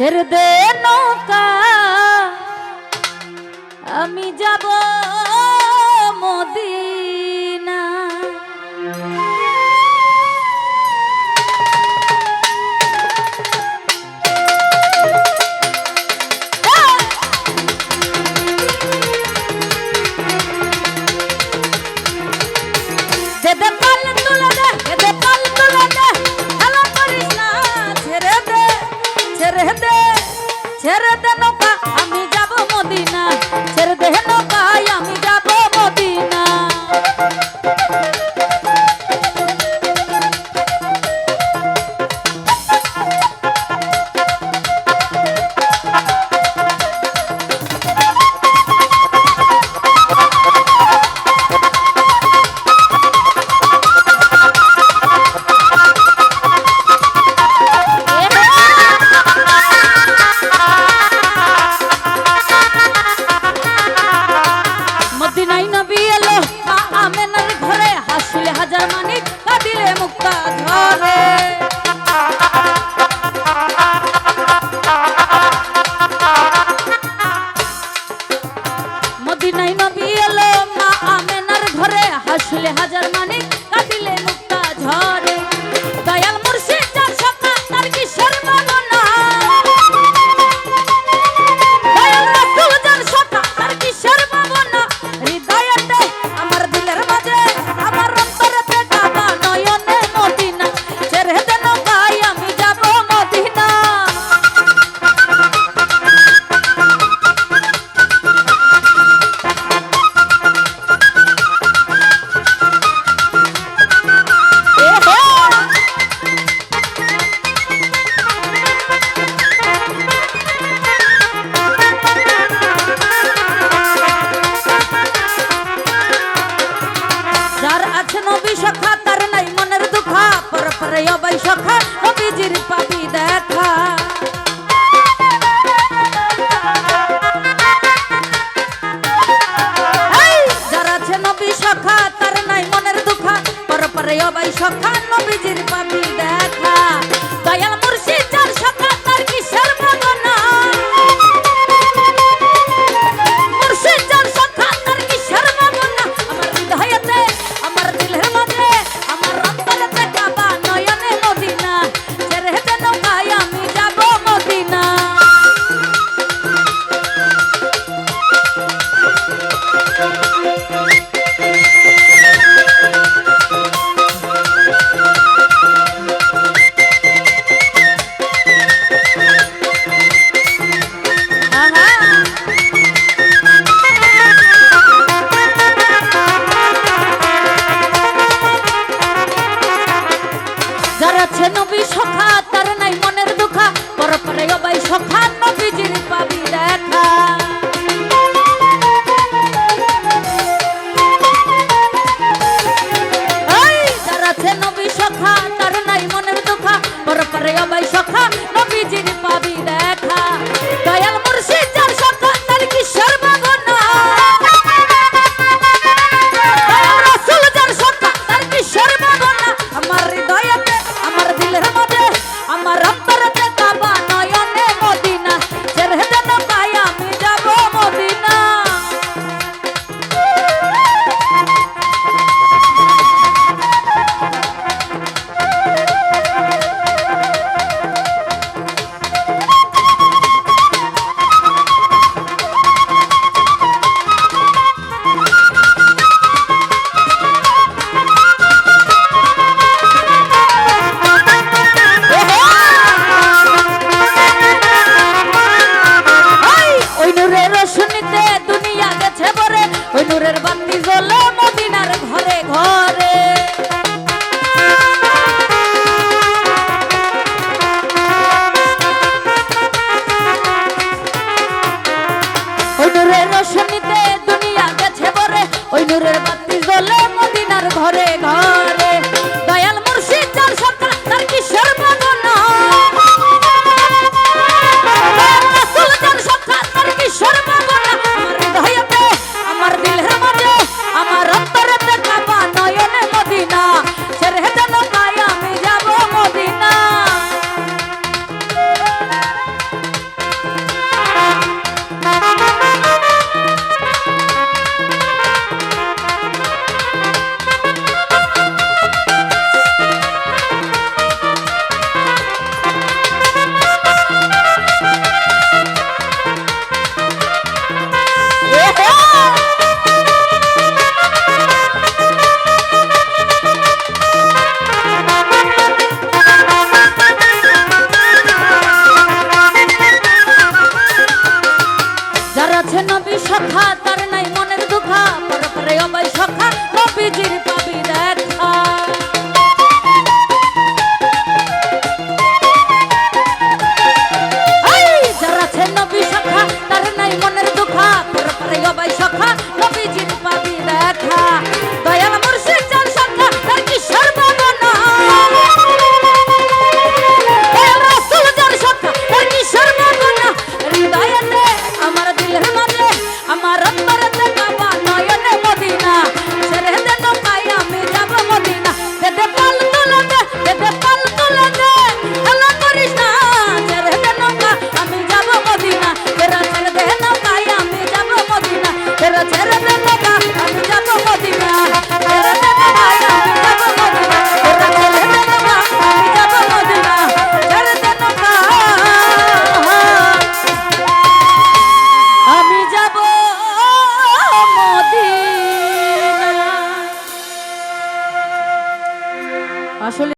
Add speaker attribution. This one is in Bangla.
Speaker 1: কিসের নৌকা আমি যাব মোদী ছেড়ে দে নৌকা আমি যাব মদিনা মুক্তা ধরে আছে নবী সখা তার নাই মনের দুঃখা। পরপরে অবাই সখা para